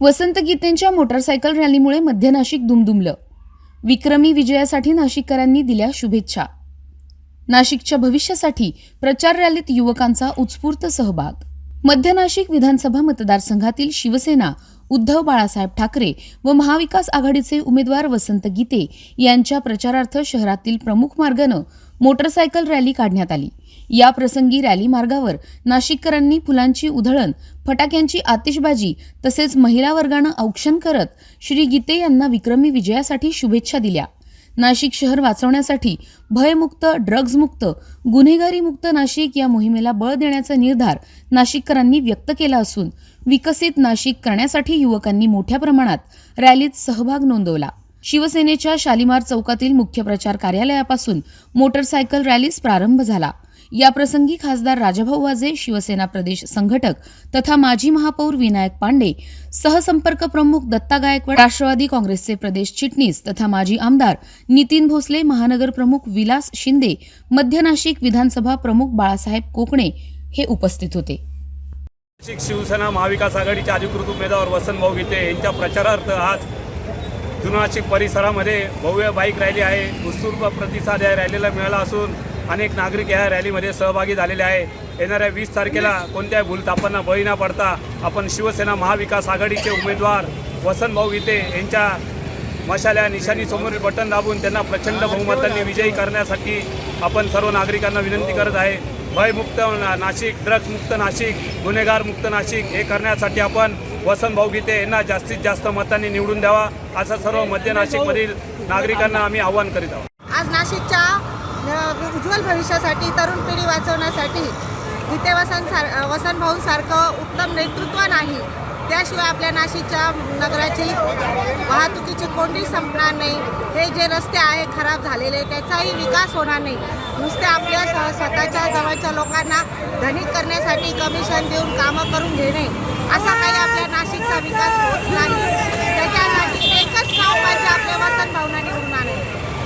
वसंत गीतेंच्या motorcycle रॅलीमुळे मध्य नाशिक दुमदुमलं. विक्रमी विजयासाठी नाशिककरांनी दिल्या शुभेच्छा. नाशिकच्या भविष्यासाठी प्रचार रॅलीत युवकांचा उत्स्फूर्त सहभाग. मध्य नाशिक विधानसभा मतदारसंघातील शिवसेना उद्धव बाळासाहेब ठाकरे व महाविकास आघाडीचे उमेदवार वसंत गीते यांच्या प्रचारार्थ शहरातील प्रमुख मार्गानं मोटरसायकल रॅली काढण्यात आली. या प्रसंगी रॅली मार्गावर नाशिककरांनी फुलांची उधळण फटाक्यांची आतिषबाजी तसेच महिला वर्गानं औक्षण करत श्री गीते यांना विक्रमी विजयासाठी शुभेच्छा दिल्या. नाशिक शहर वाचवण्यासाठी भयमुक्त ड्रग्जमुक्त गुन्हेगारीमुक्त नाशिक या मोहिमेला बळ देण्याचा निर्धार नाशिककरांनी व्यक्त केला असून विकसित नाशिक करण्यासाठी युवकांनी मोठ्या प्रमाणात रॅलीत सहभाग नोंदवला. शिवसेनेच्या शालिमार चौकातील मुख्य प्रचार कार्यालयापासून मोटरसायकल रॅलीस प्रारंभ झाला. याप्रसंगी खासदार राजाभाऊ वाजे शिवसेना प्रदेश संघटक तथा माजी महापौर विनायक पांडे सहसंपर्क प्रमुख दत्ता गायकवाड राष्ट्रवादी काँग्रेसचे प्रदेश चिटणीस तथा माजी आमदार नितीन भोसले महानगर प्रमुख विलास शिंदे मध्य नाशिक विधानसभा प्रमुख बाळासाहेब कोकणे हे उपस्थित होते. शिवसेना महाविकास आघाडीचे अधिकृत उमेदवार वसंतभाऊ गीते यांच्या प्रचारार्थ आज जुनाशिक परिसरामध्ये भव्य बाईक रॅली आहे. उत्स्फूर्त प्रतिसाद या रॅलीला मिळाला असून अनेक नागरिक या रॅलीमध्ये सहभागी झालेले आहे. येणाऱ्या वीस तारखेला कोणत्याही भूलतापांना बळी न पडता आपण शिवसेना महाविकास आघाडीचे उमेदवार वसंतभाऊ गीते यांच्या मशाल्या निशाणीसमोर बटन दाबून त्यांना प्रचंड बहुमतांनी विजयी करण्यासाठी आपण सर्व नागरिकांना विनंती करत आहे. भयमुक्त ना- नाशिक ड्रग्समुक्त नाशिक गुन्हेगारमुक्त नाशिक हे करण्यासाठी आपण वसंतभाऊ गीते यांना जास्तीत जास्त मतांनी निवडून द्यावा असं सर्व मध्य नाशिकमधील नागरिकांना आम्ही आवाहन करीत आहोत. आज नाशिकच्या उज्ज्वल भविष्यासाठी तरुण पिढी वाचवण्यासाठी गीते वसंत सार वसंत उत्तम नेतृत्व नाही. त्याशिवाय आपल्या नाशिकच्या नगराची वाहतुकीची कोंडी संपणार नाही. हे जे रस्ते आहे खराब झालेले त्याचाही विकास होणार नाही. नुसते आपल्या स- स्वतःच्या जवळच्या लोकांना धनिक करण्यासाठी कमिशन देऊन कामं करून घेणे असा काही आपल्या नाशिकचा विकास होत नाही.